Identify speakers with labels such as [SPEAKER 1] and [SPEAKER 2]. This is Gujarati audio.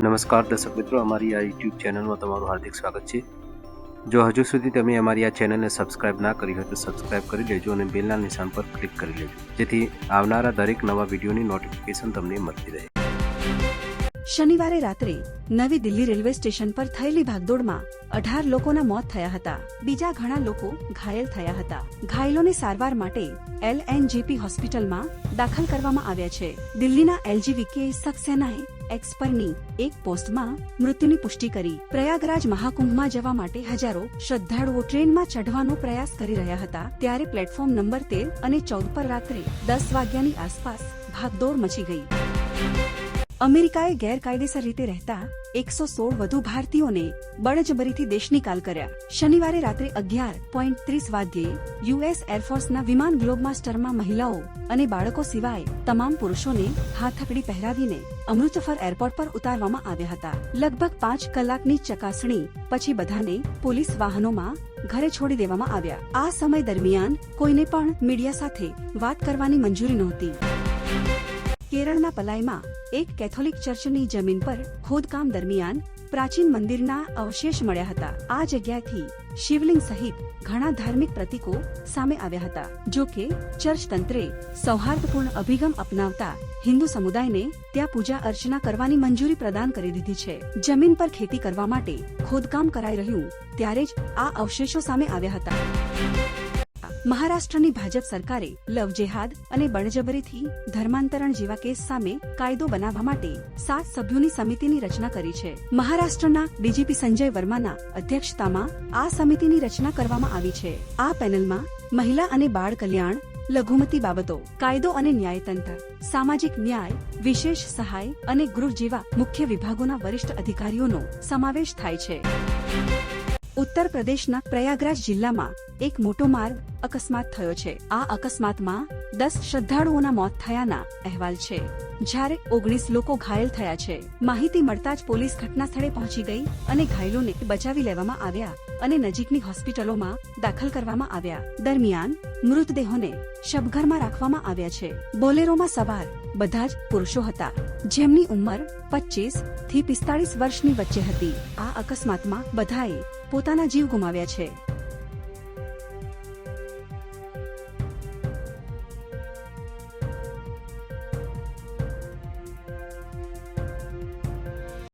[SPEAKER 1] નમસ્કાર દર્શક મિત્રો, અમારી આ યુટ્યુબ ચેનલમાં તમારું હાર્દિક સ્વાગત છે. જો હજુ સુધી તમે અમારી આ ચેનલને સબસ્ક્રાઇબ ના કરી હોય તો સબસ્ક્રાઇબ કરી લેજો અને બેલના નિશાન પર ક્લિક કરી લેજો. જેથી આવનારા દરેક નવા વિડીયોની નોટિફિકેશન તમને મળતી રહે.
[SPEAKER 2] શનિવારે રાત્રે નવી દિલ્હી રેલવે સ્ટેશન પર થયેલી ભાગદોડમાં અઢાર લોકોના મોત થયા હતા. બીજા ઘણા લોકો ઘાયલ થયા હતા. ઘાયલોને સારવાર માટે એલએનજીપી હોસ્પિટલમાં દાખલ કરવામાં આવ્યા છે. દિલ્હીના એલજીવીકે સક્સેનાએ એક્સ એક પોસ્ટમાં મૃત્યુની પુષ્ટિ કરી. પ્રયાગરાજ મહાકુંભમાં જવા માટે હજારો શ્રદ્ધાળુઓ ટ્રેનમાં ચઢવાનો પ્રયાસ કરી રહ્યા હતા. ત્યારે પ્લેટફોર્મ નંબર તેર અને ચૌદ પર રાત્રે દસ વાગ્યાની આસપાસ ભાગદોડ મચી ગઈ. અમેરિકાએ ગેરકાયદેસર રીતે રહેતા એકસો સોળ વધુ ભારતીયોને બળજબરીથી દેશનિકાલ કર્યા. શનિવારે રાત્રે અગિયાર પોઈન્ટ ત્રીસ વાગ્યે યુએસ એરફોર્સના વિમાન ગ્લોબમાસ્ટરમાં મહિલાઓ અને બાળકો સિવાય તમામ પુરુષોને હાથકડી પહેરાવીને અમૃતસર એરપોર્ટ પર ઉતારવામાં આવ્યા હતા. લગભગ પાંચ કલાકની ચકાસણી પછી બધાને પોલીસ વાહનોમાં ઘરે છોડી દેવામાં આવ્યા. આ સમય દરમિયાન કોઈને પણ મીડિયા સાથે વાત કરવાની મંજૂરી નહોતી. કેરળના પલાયમાં એક કેથોલિક ચર્ચની જમીન પર ખોદકામ દરમિયાન પ્રાચીન મંદિરના અવશેષ મળ્યા હતા. આ જગ્યાથી શિવલિંગ સહિત ઘણા ધાર્મિક પ્રતીકો સામે આવ્યા હતા. જો કે, ચર્ચ તંત્રે સૌહાર્દપૂર્ણ અભિગમ અપનાવતા હિન્દુ સમુદાયને ત્યાં પૂજા અર્ચના કરવાની મંજૂરી પ્રદાન કરી દીધી છે. જમીન પર ખેતી કરવા માટે ખોદકામ કરાઈ રહ્યું ત્યારે જ આ અવશેષો સામે આવ્યા હતા. મહારાષ્ટ્રની ભાજપ સરકારે લવ જેહાદ અને બળજબરીથી ધર્માંતરણ જેવા કેસ સામે કાયદો બનાવવા માટે સાત સભ્યોની સમિતિની રચના કરી છે. મહારાષ્ટ્રના ડીજીપી સંજય વર્માના અધ્યક્ષતામાં આ સમિતિની રચના કરવામાં આવી છે. આ પેનલમાં મહિલા અને બાળ કલ્યાણ, લઘુમતી બાબતો, કાયદો અને ન્યાયતંત્ર, સામાજિક ન્યાય, વિશેષ સહાય અને ગૃહ જેવા મુખ્ય વિભાગોના વરિષ્ઠ અધિકારીઓનો સમાવેશ થાય છે. ઉત્તર પ્રદેશના પ્રયાગરાજ જિલ્લામાં એક મોટો માર્ગ અકસ્માત થયો છે. આ અકસ્માતમાં દસ શ્રદ્ધાળુઓના મોત થયાના અહેવાલ છે. જ્યારે ઓગણીસ લોકો ઘાયલ થયા છે. માહિતી મળતા જ પોલીસ ઘટના સ્થળે પહોંચી ગઈ અને ઘાયલોને બચાવી લેવામાં આવ્યા અને નજીકની હોસ્પિટલોમાં દાખલ કરવામાં આવ્યા. દરમિયાન મૃતદેહોને શબઘરમાં રાખવામાં આવ્યા છે. બોલેરોમાં સવાર બધા જ પુરુષો હતા. જેમની ઉંમર પચીસથી પિસ્તાળીસ વર્ષની વચ્ચે હતી. આ અકસ્માતમાં બધાએ પોતાના જીવ ગુમાવ્યા છે.